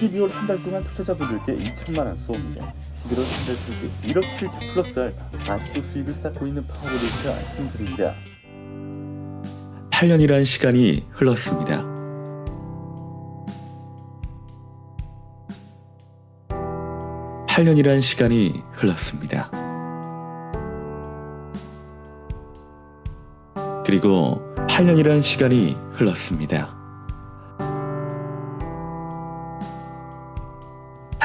12월 한 달 동안 투자자분들께 2천만 원 쏩니다. 11월 한달 수익 1억 7천 플러스 알파. 아직도 수익을 쌓고 있는 파워볼리스가 힘듭니다. 8년이란 시간이 흘렀습니다. 팔년이란 시간이 흘렀습니다. 그리고 8년이란 시간이 흘렀습니다.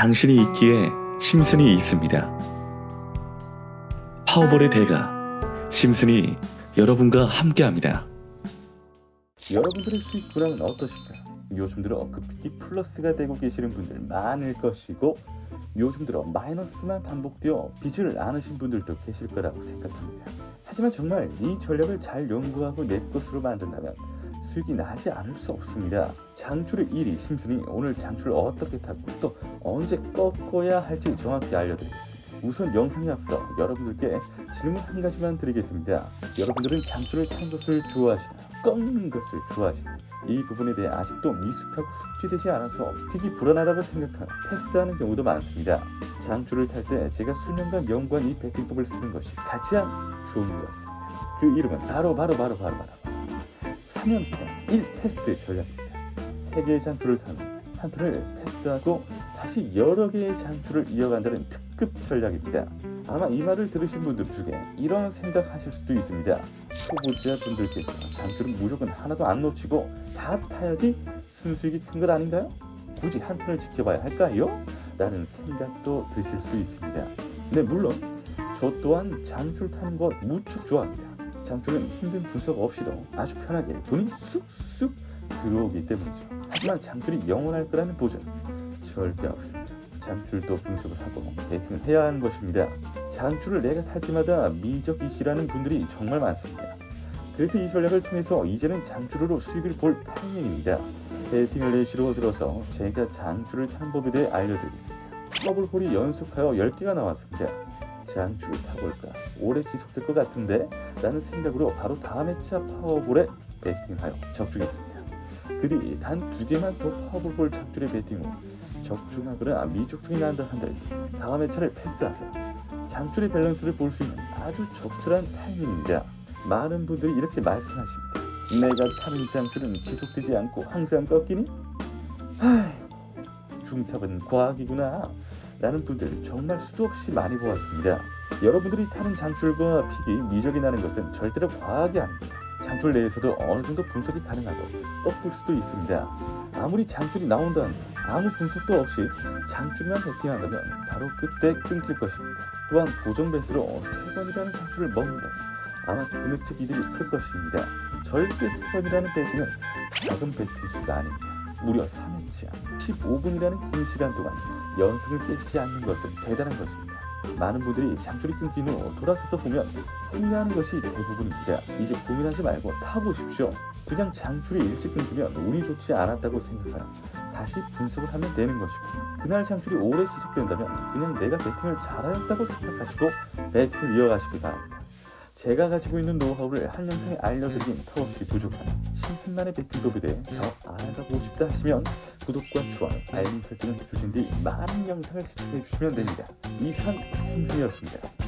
당신이 있기에 심슨이 있습니다. 파워볼의 대가 심슨이 여러분과 함께합니다. 여러분들의 수익 불황은 어떠신가요? 요즘 들어 급히 플러스가 되고 계시는 분들 많을 것이고 요즘 들어 마이너스만 반복되어 빚을 안으신 분들도 계실 거라고 생각합니다. 하지만 정말 이 전략을 잘 연구하고 내 것으로 만든다면 수익이 나지 않을 수 없습니다. 장출의 1위 심순이 오늘 장출을 어떻게 타고 또 언제 꺾어야 할지 정확히 알려드리겠습니다. 우선 영상에 앞서 여러분들께 질문 한 가지만 드리겠습니다. 여러분들은 장출을 타는 것을 좋아하시나요? 꺾는 것을 좋아하시나요? 이 부분에 대해 아직도 미숙하고 숙지되지 않아서 되게 불안하다고 생각하는 패스하는 경우도 많습니다. 장줄을 탈 때 제가 수년간 연구한 이 배팅법을 쓰는 것이 가장 좋은 것 같습니다. 그 이름은 바로 바로 바로 바로 바로 3연패 1패스 전략입니다. 세 개의 장줄을 타면 한 턴을 패스하고 다시 여러 개의 장줄을 이어간다는 특급 전략입니다. 아마 이 말을 들으신 분들 중에 이런 생각하실 수도 있습니다. 초보자 분들께서 장줄은 무조건 하나도 안 놓치고 다 타야지 순수익이 큰 것 아닌가요? 굳이 한 턴을 지켜봐야 할까요? 라는 생각도 드실 수 있습니다. 네, 물론 저 또한 장줄 타는 것 무척 좋아합니다. 장줄은 힘든 분석 없이도 아주 편하게 돈이 쑥쑥 들어오기 때문이죠. 하지만 장줄이 영원할 거라는 보장 절대 없습니다. 장줄도 분석을 하고 베팅을 해야 하는 것입니다. 장줄을 내가 탈 때마다 미적이시라는 분들이 정말 많습니다. 그래서 이 전략을 통해서 이제는 장줄로 수익을 볼 타이밍입니다. 베팅을 내시로 들어서 제가 장줄을 타는 법에 대해 알려드리겠습니다. 더블홀이 연속하여 10개가 나왔습니다. 장줄을 타볼까? 오래 지속될 것 같은데? 라는 생각으로 바로 다음 회차 파워볼에 베팅하여 적중했습니다. 그리 단 두 개만 더 파워볼 장줄에 베팅 후 적중하거나 미적중이 난다 한들 다음 회차를 패스하세요. 장줄의 밸런스를 볼 수 있는 아주 적절한 타이밍입니다. 많은 분들이 이렇게 말씀하십니다. 내가 타는 장줄은 지속되지 않고 항상 꺾이니? 아이고, 중탑은 과학이구나. 라는 분들 정말 수도 없이 많이 보았습니다. 여러분들이 타는 장줄과 픽이 미적이 나는 것은 절대로 과학이 아닙니다. 장줄 내에서도 어느 정도 분석이 가능하고 꺾을 수도 있습니다. 아무리 장줄이 나온다는 아무 분석도 없이 장줄만 베팅한다면 바로 그때 끊길 것입니다. 또한 고정 배수로 세 번이라는 장줄을 먹는다면 아마 금액적 이득이 클 것입니다. 절대 세 번이라는 배팅은 작은 배팅 수가 아닙니다. 무려 3회차 15분이라는 긴 시간 동안 연승을 깨지지 않는 것은 대단한 것입니다. 많은 분들이 장줄이 끊긴 후 돌아서서 보면 후회하는 것이 대부분입니다. 이제 고민하지 말고 타보십시오. 그냥 장줄이 일찍 끊기면 운이 좋지 않았다고 생각하여 다시 분석을 하면 되는 것이고 그날 장줄이 오래 지속된다면 그냥 내가 배팅을 잘하였다고 생각하시고 배팅을 이어가시기 바랍니다. 제가 가지고 있는 노하우를 한 영상에 알려드리긴 턱없이 부족한 심 슨만의 배팅법에 대해 더 알아가고 싶다 하시면 구독과 좋아요, 알림 설정을 해주신 뒤 많은 영상을 시청해 주시면 됩니다. 이상 심슨이었습니다.